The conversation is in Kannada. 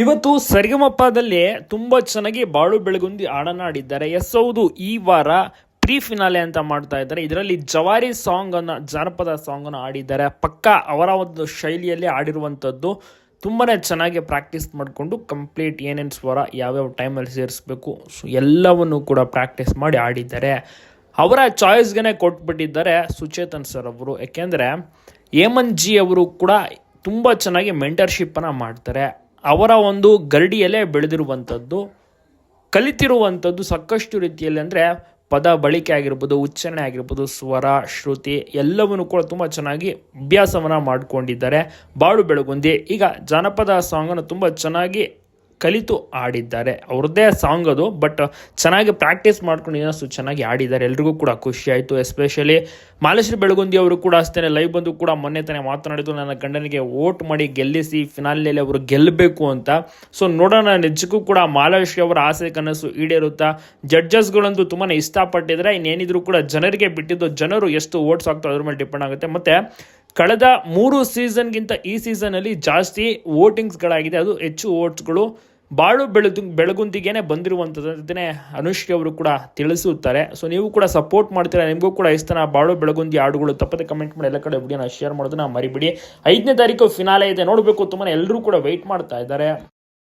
ಇವತ್ತು ಸರಿಗಮಪ್ಪದಲ್ಲಿ ತುಂಬ ಚೆನ್ನಾಗಿ ಬಾಳು ಬೆಳಗುಂದಿ ಹಾಡನ್ನು ಎಸ್ ಹೌದು ಈ ವಾರ ಪ್ರೀ ಫಿನಾಲೆ ಅಂತ ಮಾಡ್ತಾ ಇದ್ದಾರೆ. ಇದರಲ್ಲಿ ಜವಾರಿ ಸಾಂಗ್ ಅನ್ನ, ಜಾನಪದ ಸಾಂಗ್ ಅನ್ನು ಆಡಿದ್ದಾರೆ ಪಕ್ಕ ಅವರ ಒಂದು ಶೈಲಿಯಲ್ಲಿ ಆಡಿರುವಂಥದ್ದು ತುಂಬಾನೇ ಚೆನ್ನಾಗಿ ಪ್ರಾಕ್ಟೀಸ್ ಮಾಡಿಕೊಂಡು ಕಂಪ್ಲೀಟ್ ಏನೇನು ಸ್ವರ ಯಾವ್ಯಾವ ಟೈಮಲ್ಲಿ ಸೇರಿಸ್ಬೇಕು ಸೊ ಎಲ್ಲವನ್ನು ಕೂಡ ಪ್ರಾಕ್ಟೀಸ್ ಮಾಡಿ ಆಡಿದ್ದಾರೆ ಅವರ ಚಾಯ್ಸ್ಗೆ ಕೊಟ್ಬಿಟ್ಟಿದ್ದಾರೆ ಸುಚೇತನ್ ಸರ್ ಅವರು. ಯಾಕೆಂದರೆ ಹೇಮಂತ್ ಜಿ ಅವರು ಕೂಡ ತುಂಬ ಚೆನ್ನಾಗಿ ಮೆಂಟರ್ಶಿಪ್ಪನ್ನು ಮಾಡ್ತಾರೆ. ಅವರ ಒಂದು ಗರಡಿಯಲ್ಲೇ ಬೆಳೆದಿರುವಂಥದ್ದು, ಕಲಿತಿರುವಂಥದ್ದು ಸಾಕಷ್ಟು ರೀತಿಯಲ್ಲಿ ಅಂದರೆ ಪದ ಬಳಕೆ ಆಗಿರ್ಬೋದು, ಉಚ್ಚಾರಣೆ ಆಗಿರ್ಬೋದು, ಸ್ವರ, ಶ್ರುತಿ ಎಲ್ಲವನ್ನು ಕೂಡ ತುಂಬ ಚೆನ್ನಾಗಿ ಅಭ್ಯಾಸವನ್ನು ಮಾಡಿಕೊಂಡಿದ್ದಾರೆ. ಬಾಳು ಬೆಳಗುಂದಿ. ಈಗ ಜಾನಪದ ಸಾಂಗನ್ನು ತುಂಬ ಚೆನ್ನಾಗಿ ಕಲಿತು ಆಡಿದ್ದಾರೆ. ಅವ್ರದ್ದೇ ಸಾಂಗ್ ಅದು ಬಟ್ ಚೆನ್ನಾಗಿ ಪ್ರಾಕ್ಟೀಸ್ ಮಾಡ್ಕೊಂಡು ಇನ್ನಷ್ಟು ಚೆನ್ನಾಗಿ ಆಡಿದ್ದಾರೆ. ಎಲ್ರಿಗೂ ಕೂಡ ಖುಷಿ ಆಯಿತು. ಎಸ್ಪೆಷಲಿ ಮಾಲೇಶ್ವರಿ ಬೆಳಗುಂದಿ ಅವರು ಕೂಡ ಅಷ್ಟೇ ಲೈವ್ ಬಂದು ಕೂಡ ಮೊನ್ನೆ ತಾನೇ ಮಾತನಾಡಿದ್ದು ನನ್ನ ಗಂಡನಿಗೆ ವೋಟ್ ಮಾಡಿ ಗೆಲ್ಲಿಸಿ ಫಿನಾಲ್ನಲ್ಲಿ ಅವರು ಗೆಲ್ಲಬೇಕು ಅಂತ. ಸೊ ನೋಡೋಣ, ನಿಜಕ್ಕೂ ಕೂಡ ಮಾಲೇಶ್ವರಿ ಅವರ ಆಸೆ, ಕನಸು ಈಡೇರುತ್ತಾ? ಜಡ್ಜಸ್ಗಳಂತೂ ತುಂಬಾ ಇಷ್ಟಪಟ್ಟಿದ್ರೆ, ಇನ್ನೇನಿದ್ರು ಕೂಡ ಜನರಿಗೆ ಬಿಟ್ಟಿದ್ದು ಜನರು ಎಷ್ಟು ವೋಟ್ಸ್ ಆಗ್ತಾರೆ ಅದ್ರ ಮೇಲೆ ಡಿಪೆಂಡ್ ಆಗುತ್ತೆ. ಮತ್ತೆ ಕಳೆದ ಮೂರು ಸೀಸನ್ಗಿಂತ ಈ ಸೀಸನಲ್ಲಿ ಜಾಸ್ತಿ ವೋಟಿಂಗ್ಸ್ಗಳಾಗಿದೆ ಅದು ಹೆಚ್ಚು ವೋಟ್ಸ್ಗಳು ಬಾಳು ಬೆಳೆದು ಬೆಳಗುಂದಿಗೆನೆ ಬಂದಿರುವಂಥದ್ದನ್ನೇ ಅನುಶ್ರೀ ಅವರು ಕೂಡ ತಿಳಿಸುತ್ತಾರೆ. ಸೊ ನೀವು ಕೂಡ ಸಪೋರ್ಟ್ ಮಾಡ್ತೀರಾ? ನಿಮಗೂ ಕೂಡ ಇಷ್ಟನ ಬಾಳು ಬೆಳಗುಂದಿ ಹಾಡುಗಳು ತಪ್ಪದೆ ಕಮೆಂಟ್ ಮಾಡಿ ಎಲ್ಲ ಕಡೆ ವಿಡಿಯೋನ ಶೇರ್ ಮಾಡೋದನ್ನ ಮರಿಬಿಡಿ. ಐದನೇ ತಾರೀಕು ಫಿನಾಲೆ ಇದೆ. ನೋಡಬೇಕು ತುಂಬಾ ಎಲ್ಲರೂ ಕೂಡ ವೆಯ್ಟ್ ಮಾಡ್ತಾ ಇದ್ದಾರೆ.